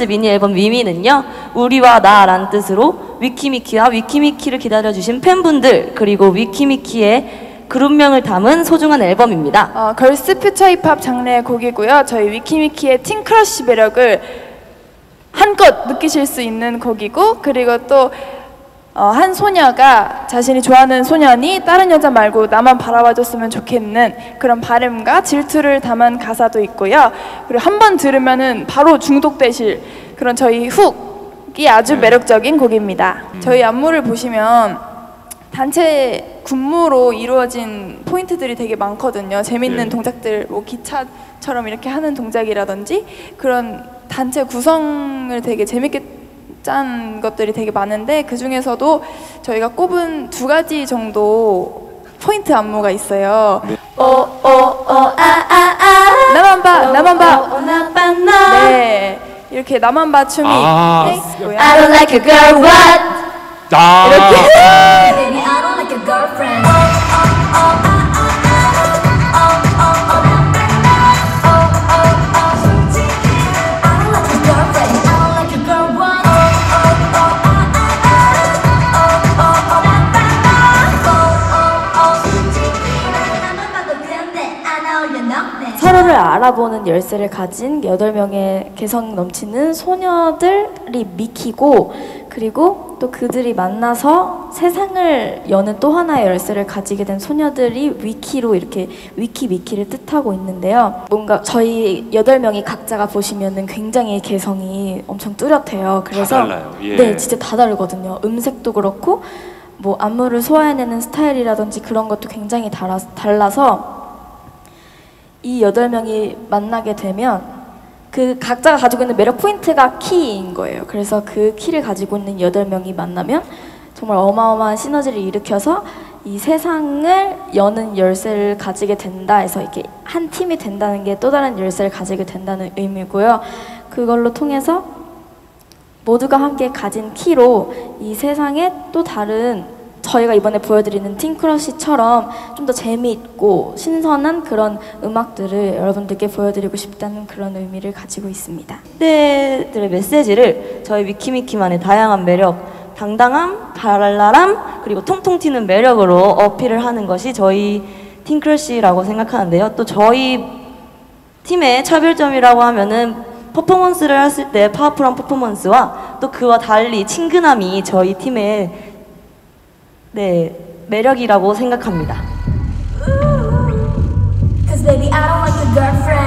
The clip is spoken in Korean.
번째 미니 앨범 위미는요. 우리와 나라는 뜻으로 위키미키와 위키미키를 기다려주신 팬분들 그리고 위키미키의 그룹명을 담은 소중한 앨범입니다. 어, 걸스 퓨처 힙합 장르의 곡이고요. 저희 위키미키의 팅크러쉬 매력을 한껏 느끼실 수 있는 곡이고 그리고 또 어, 한 소녀가 자신이 좋아하는 소년이 다른 여자 말고 나만 바라봐줬으면 좋겠는 그런 바램과 질투를 담은 가사도 있고요. 그리고 한 번 들으면은 바로 중독되실 그런 저희 훅이 아주 매력적인 곡입니다. 저희 안무를 보시면 단체 군무로 이루어진 포인트들이 되게 많거든요. 재밌는 네. 동작들, 뭐 기차처럼 이렇게 하는 동작이라든지 그런 단체 구성을 되게 재밌게 짠 것들이 되게 많은데 그 중에서도 저희가 꼽은 두 가지 정도 포인트 안무가 있어요. 오오오아아아 나만 봐, 나만 봐. 네, 이렇게 나만 봐 춤이 아. 있고요. I don't like a girl what? 아, I don't 서로를 알아보는 열쇠를 가진 8명의 개성 넘치는 소녀들이 미키고 그리고 또 그들이 만나서 세상을 여는 또 하나의 열쇠를 가지게 된 소녀들이 위키로 이렇게 위키 미키를 뜻하고 있는데요. 뭔가 저희 8명이 각자가 보시면은 굉장히 개성이 엄청 뚜렷해요. 그래서 달라요. 예. 네, 진짜 다 다르거든요. 음색도 그렇고 뭐 안무를 소화해내는 스타일이라든지 그런 것도 굉장히 달아, 달라서 이 여덟 명이 만나게 되면 그 각자가 가지고 있는 매력 포인트가 키인 거예요. 그래서 그 키를 가지고 있는 여덟 명이 만나면 정말 어마어마한 시너지를 일으켜서 이 세상을 여는 열쇠를 가지게 된다 해서 이렇게 한 팀이 된다는 게 또 다른 열쇠를 가지게 된다는 의미고요. 그걸로 통해서 모두가 함께 가진 키로 이 세상에 또 다른 저희가 이번에 보여드리는 팅크러쉬처럼 좀 더 재미있고 신선한 그런 음악들을 여러분들께 보여드리고 싶다는 그런 의미를 가지고 있습니다. 그대들의 메시지를 저희 위키미키만의 다양한 매력, 당당함, 발랄함, 그리고 통통 튀는 매력으로 어필을 하는 것이 저희 팅크러쉬라고 생각하는데요. 또 저희 팀의 차별점이라고 하면은 퍼포먼스를 했을 때 파워풀한 퍼포먼스와 또 그와 달리 친근함이 저희 팀의 네, 매력이라고 생각합니다. Cause baby, I don't like a girlfriend.